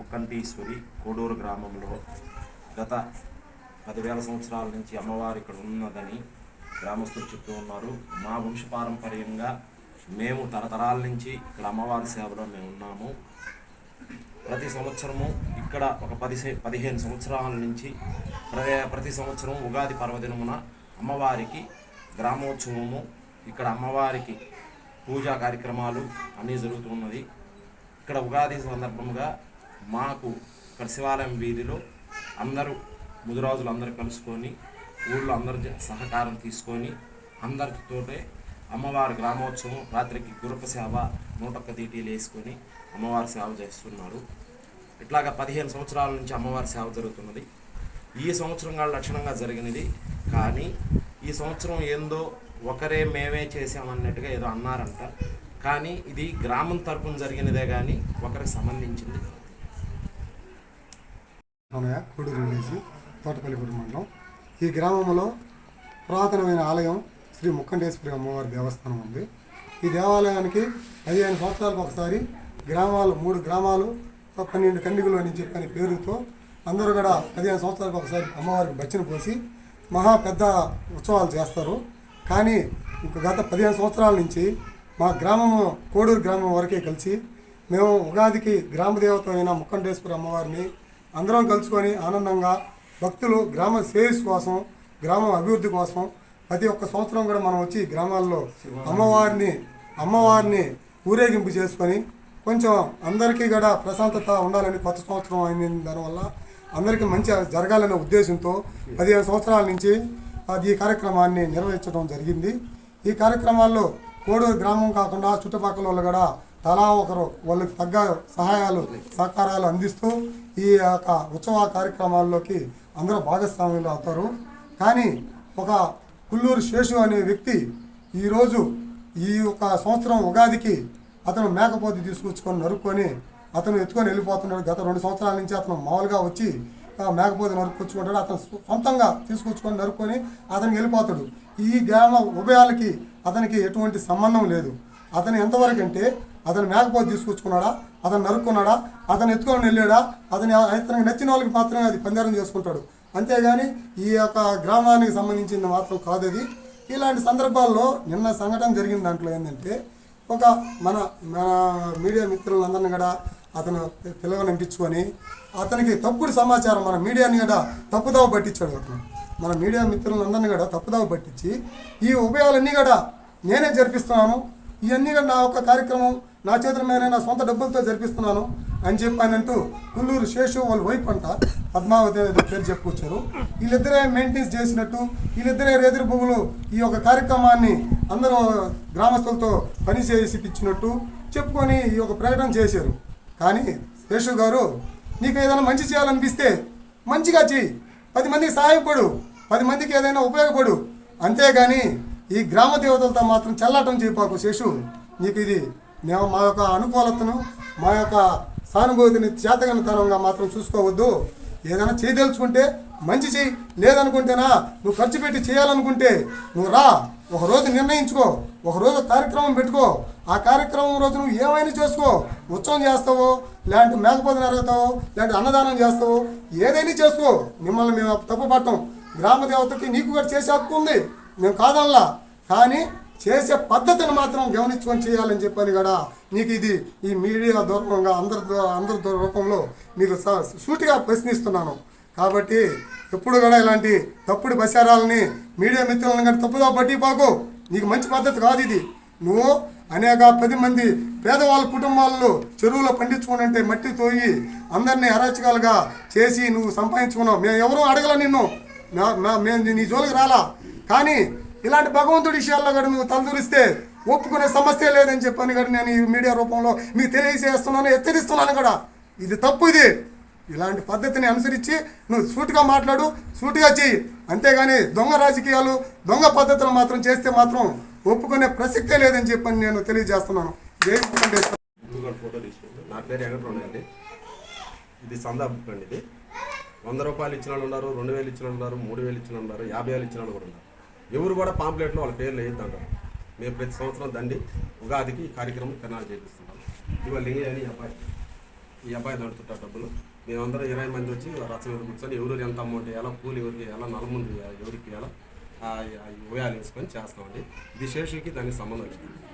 ముక్కంటీశ్వరి కోడూరు గ్రామంలో గత పదివేల సంవత్సరాల నుంచి అమ్మవారు ఇక్కడ ఉన్నదని గ్రామస్తులు చెప్తూ ఉన్నారు. మా వంశపారంపర్యంగా మేము తరతరాల నుంచి ఇక్కడ అమ్మవారి సేవలో మేము ఉన్నాము. ప్రతి సంవత్సరము ఇక్కడ ఒక పది పదిహేను సంవత్సరాల నుంచి ప్రతి సంవత్సరం ఉగాది పర్వదినమున అమ్మవారికి గ్రామోత్సవము ఇక్కడ అమ్మవారికి పూజా కార్యక్రమాలు అన్నీ జరుగుతున్నది ఇక్కడ ఉగాది సందర్భంగా మాకు ఇక్కడ శివాలయం వీధిలో అందరూ ముదిరాజులు అందరూ కలుసుకొని ఊళ్ళో అందరు సహకారం తీసుకొని అందరితోటే అమ్మవారి గ్రామోత్సవం రాత్రికి గురప సేవ నూటొక్క దీటీలు వేసుకొని అమ్మవారి సేవ చేస్తున్నారు. ఇట్లాగా పదిహేను సంవత్సరాల నుంచి అమ్మవారి సేవ జరుగుతున్నది. ఈ సంవత్సరం కూడా లక్షణంగా జరిగినది కానీ ఈ సంవత్సరం ఏందో ఒకరే మేమే చేసామన్నట్టుగా ఏదో అన్నారంట. కానీ ఇది గ్రామం తరపున జరిగినదే కానీ ఒకరికి సంబంధించింది అవునయ్య రామయ్య కోడూరు విలేజ్ తోటపల్లిగూడ మండలం. ఈ గ్రామంలో పురాతనమైన ఆలయం శ్రీ ముక్కండేశ్వరి అమ్మవారి దేవస్థానం ఉంది. ఈ దేవాలయానికి పదిహేను సంవత్సరాలకు ఒకసారి గ్రామాలు మూడు గ్రామాలు పన్నెండు కండిగులు అని చెప్పని పేరుతో అందరూ కూడా పదిహేను సంవత్సరాలకు ఒకసారి అమ్మవారికి బచ్చిన పోసి మహా పెద్ద ఉత్సవాలు చేస్తారు. కానీ ఇంక గత పదిహేను సంవత్సరాల నుంచి మా గ్రామము కోడూరు గ్రామం వరకే కలిసి మేము ఉగాదికి గ్రామ దేవత అయిన ముక్కండేశ్వరి అమ్మవారిని అందరం కలుసుకొని ఆనందంగా భక్తులు గ్రామ శ్రేయస్ కోసం గ్రామం అభివృద్ధి కోసం ప్రతి ఒక్క సంవత్సరం కూడా మనం వచ్చి గ్రామాల్లో అమ్మవారిని అమ్మవారిని ఊరేగింపు చేసుకొని కొంచెం అందరికీ కూడా ప్రశాంతత ఉండాలని కొత్త సంవత్సరం అయిన దానివల్ల అందరికీ మంచి జరగాలనే ఉద్దేశంతో పదిహేను సంవత్సరాల నుంచి అది ఈ కార్యక్రమాన్ని నిర్వహించడం జరిగింది. ఈ కార్యక్రమాల్లో కోడూరు గ్రామం కాకుండా చుట్టుపక్కల వాళ్ళు కూడా తలా ఒకరు వాళ్ళకి తగ్గ సహాయాలు సహకారాలు అందిస్తూ ఈ యొక్క ఉత్సవ కార్యక్రమాల్లోకి అందరూ భాగస్వాములు అవుతారు. కానీ ఒక కుల్లూరు శేషు అనే వ్యక్తి ఈరోజు ఈ ఒక సంవత్సరం ఉగాదికి అతను మేకపోతి తీసుకొచ్చుకొని నరుక్కొని అతను ఎత్తుకొని వెళ్ళిపోతున్నాడు. గత రెండు సంవత్సరాల నుంచి అతను మామూలుగా వచ్చి మేకపోతే నరుక్కొచ్చుకుంటాడు అతను సొంతంగా తీసుకొచ్చుకొని నరుక్కొని అతనికి వెళ్ళిపోతాడు. ఈ గ్రామ ఉభయాలకి అతనికి ఎటువంటి సంబంధం లేదు. అతను ఎంతవరకు అంటే అతను మేకపోతే తీసుకొచ్చుకున్నాడా అతను నరుక్కున్నాడా అతను ఎత్తుకొని వెళ్ళాడా అతని అతనికి నచ్చిన వాళ్ళకి మాత్రమే అది పందారం చేసుకుంటాడు. అంతేగాని ఈ యొక్క గ్రామానికి సంబంధించింది మాత్రం కాదు అది ఇలాంటి సందర్భాల్లో నిన్న సంఘటన జరిగిన దాంట్లో ఏంటంటే ఒక మన మన మీడియా మిత్రులందరినీ కూడా అతను పిలవనంపించుకొని అతనికి తప్పుడు సమాచారం మన మీడియాని కూడా తప్పుదావ పట్టించాడు అతను. మన మీడియా మిత్రులందరినీ కూడా తప్పుదావ పట్టించి ఈ ఉభయాలన్నీ కూడా నేనే జరిపిస్తున్నాను. ఇవన్నీ కూడా నా యొక్క కార్యక్రమం నా చేతుల మీద నా సొంత డబ్బులతో జరిపిస్తున్నాను అని చెప్పానంటూ కుల్లూరు శేషు వాళ్ళ వైపు అంట పద్మావతి పేరు చెప్పుకొచ్చారు. వీళ్ళిద్దరే మెయింటెన్స్ చేసినట్టు వీళ్ళిద్దరే రేదిరి భూములు ఈ యొక్క కార్యక్రమాన్ని అందరూ గ్రామస్తులతో పని చేసి ఇచ్చినట్టు చెప్పుకొని ఈ యొక్క ప్రకటన చేశారు. కానీ శేషు గారు నీకు ఏదైనా మంచి చేయాలనిపిస్తే మంచిగా చెయ్యి. పది మందికి సహాయపడు. పది మందికి ఏదైనా ఉపయోగపడు. అంతేగాని ఈ గ్రామ దేవతలతో మాత్రం చల్లాటం చేయపాకు శేషు. నీకు ఇది మేము మా యొక్క అనుకూలతను మా యొక్క సానుభూతిని చేతగనతనంగా మాత్రం చూసుకోవద్దు. ఏదైనా చేయదలుచుకుంటే మంచి చెయ్యి. లేదనుకుంటేనా నువ్వు ఖర్చు పెట్టి చేయాలనుకుంటే నువ్వు రా. ఒక రోజు నిర్ణయించుకో ఒకరోజు కార్యక్రమం పెట్టుకో ఆ కార్యక్రమం రోజు నువ్వు ఏమైనా చేసుకో ఉత్సవం చేస్తావో లేదంటే మేకపోతే అరుగుతావో లేదంటే అన్నదానం చేస్తావో ఏదైనా చేసుకో. మిమ్మల్ని మేము తప్పు పట్టం. గ్రామ దేవతకి నీకు కూడా చేసే హక్కు ఉంది. మేము కాదనలా. కానీ చేసే పద్ధతిని మాత్రం గమనించుకొని చేయాలని చెప్పాను కదా. నీకు ఇది ఈ మీడియా దూరంగా అందరి అందరి రూపంలో మీకు సూటిగా ప్రశ్నిస్తున్నాను. కాబట్టి ఎప్పుడు కూడా ఇలాంటి తప్పుడు బసారాలని మీడియా మిత్రులను కానీ తప్పుదా పట్టిపోకు నీకు మంచి పద్ధతి కాదు ఇది. నువ్వు అనేక పది మంది పేదవాళ్ళ కుటుంబాల్లో చెరువులో పండించుకోనంటే మట్టి తోయి అందరినీ అరాచకాలుగా చేసి నువ్వు సంపాదించుకున్నావు. మేము ఎవరూ అడగల నిన్ను. నా- నా- మేము నీ జోలికి రాలా. కానీ ఇలాంటి భగవంతుడి విషయాల్లో కూడా నువ్వు తలదూరిస్తే ఒప్పుకునే సమస్య లేదని చెప్పని కూడా నేను ఈ మీడియా రూపంలో మీకు తెలియజేస్తున్నాను హెచ్చరిస్తున్నాను కూడా. ఇది తప్పు ఇది. ఇలాంటి పద్ధతిని అనుసరించి నువ్వు సూటిగా మాట్లాడు సూటిగా చెయ్యి. అంతేగాని దొంగ రాజకీయాలు దొంగ పద్ధతులు మాత్రం చేస్తే మాత్రం ఒప్పుకునే ప్రసక్తే లేదని చెప్పని నేను తెలియజేస్తున్నాను. నా పేరు వెంకటరమణ అండి ఇది సందా బుక్ అండి ఇది. వంద రూపాయలు ఇచ్చిన వాళ్ళు ఉన్నారు రెండు వేలు ఇచ్చిన వాళ్ళు ఉన్నారు మూడు వేలు ఇచ్చిన ఉన్నారు యాభై వేలు ఇచ్చిన వాళ్ళు కూడా ఉన్నారు. ఎవరు కూడా పాంప్లెట్లో వాళ్ళ పేర్లు వేయద్దంటారు. మేము ప్రతి సంవత్సరం దండి ఉగాదికి ఈ కార్యక్రమం తినాలి చేపిస్తున్నాం. ఇవాళ లింగయ్య అని ఈ అబ్బాయి. ఈ అబ్బాయి నడుతుంటారు డబ్బులు. మేమందరం ఇరవై మంది వచ్చి రచన మీద కూర్చొని ఎవరు ఎంత అమౌంట్ వేయాలా పూలు ఎవరికి వేయాలా నలుముందు ఎవరికి వేయాలా ఆ- ఉయాలు వేసుకొని చేస్తామండి. ఇది శేషుకి దానికి సంబంధం లేదు.